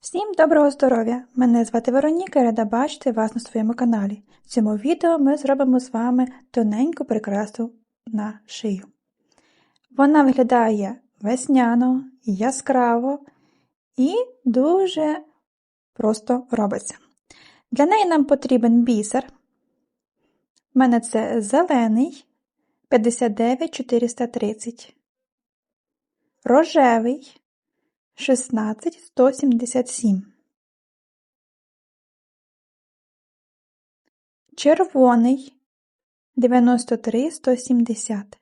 Всім доброго здоров'я! Мене звати Вероніка рада бачити вас на своєму каналі. В цьому відео ми зробимо з вами тоненьку прикрасу на шию. Вона виглядає весняно, яскраво і дуже просто робиться. Для неї нам потрібен бісер. У мене це зелений 59430, рожевий шістнадцять сто сімдесят сім. Червоний дев'яносто три сто сімдесят.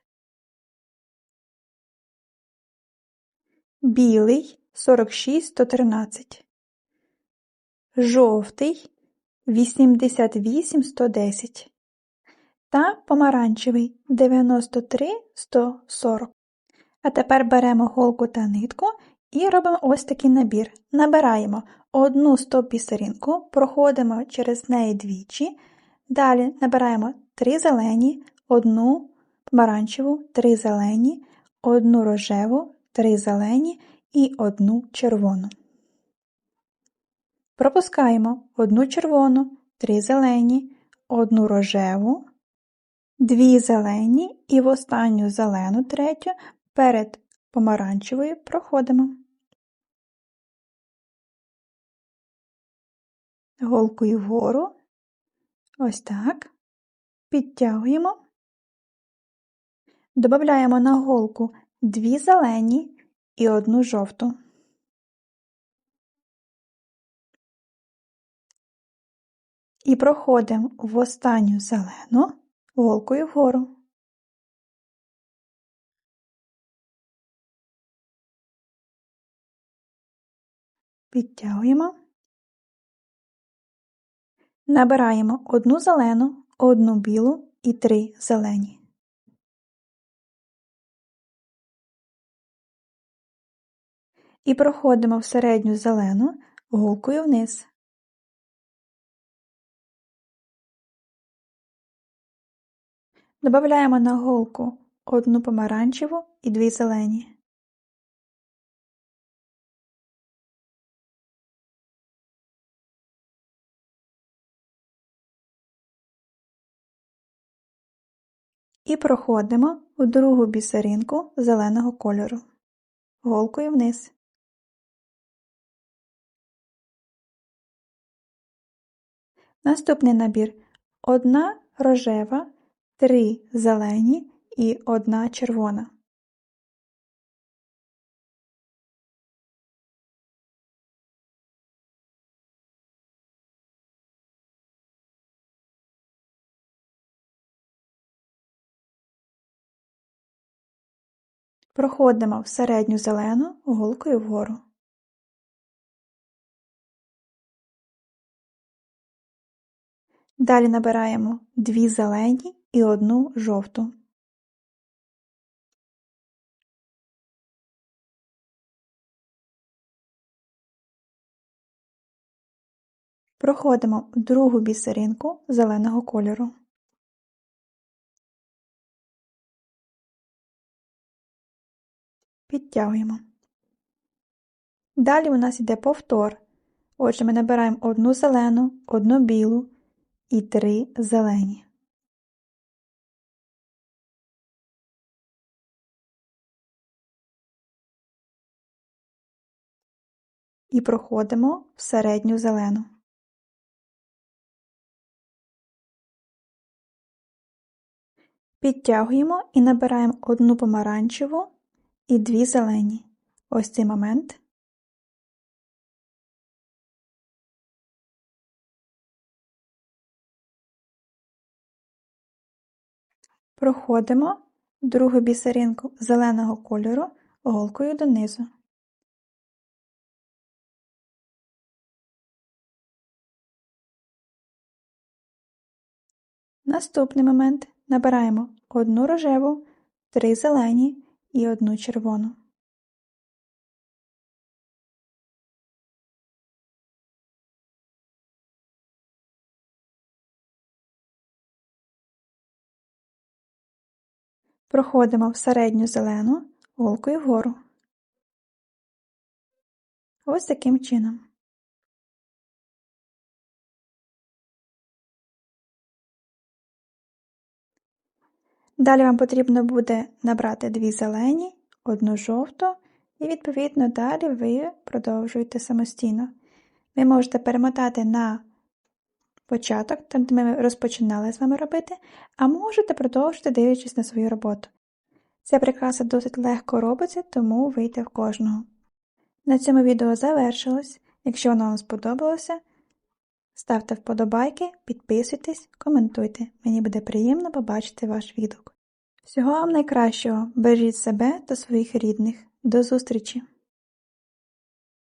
Білий сорок шість сто тринадцять. Жовтий вісімдесят вісім сто десять. Та помаранчевий дев'яносто три сто сорок. А тепер беремо голку та нитку і робимо ось такий набір. Набираємо одну стоп-бісеринку, проходимо через неї двічі. Далі набираємо три зелені, одну помаранчеву, три зелені, одну рожеву, три зелені і одну червону. Пропускаємо одну червону, три зелені, одну рожеву, дві зелені і в останню зелену третю перед помаранчевою проходимо. Голкою вгору, ось так, підтягуємо, додаємо на голку дві зелені і одну жовту. І проходимо в останню зелену голкою вгору. Підтягуємо. Набираємо одну зелену, одну білу і три зелені. І проходимо в середню зелену голкою вниз. Додаємо на голку одну помаранчеву і дві зелені. І проходимо у другу бісеринку зеленого кольору, голкою вниз. Наступний набір одна рожева, три зелені і одна червона. Проходимо в середню зелену голкою вгору. Далі набираємо дві зелені і одну жовту. Проходимо в другу бісеринку зеленого кольору. Підтягуємо. Далі у нас йде повтор. Отже, ми набираємо одну зелену, одну білу і три зелені. І проходимо в середню зелену. Підтягуємо і набираємо одну помаранчеву і дві зелені. Ось цей момент. Проходимо другу бісеринку зеленого кольору голкою донизу. Наступний момент набираємо одну рожеву, три зелені і одну червону. Проходимо в середню зелену голкою вгору. Ось таким чином. Далі вам потрібно буде набрати дві зелені, одну жовту, і відповідно далі ви продовжуєте самостійно. Ви можете перемотати на початок, там де ми розпочинали з вами робити, а можете продовжити дивлячись на свою роботу. Ця прикраса досить легко робиться, тому вийде в кожного. На цьому відео завершилось. Якщо воно вам сподобалося, ставте вподобайки, підписуйтесь, коментуйте. Мені буде приємно побачити ваш відгук. Всього вам найкращого, бережіть себе та своїх рідних. До зустрічі!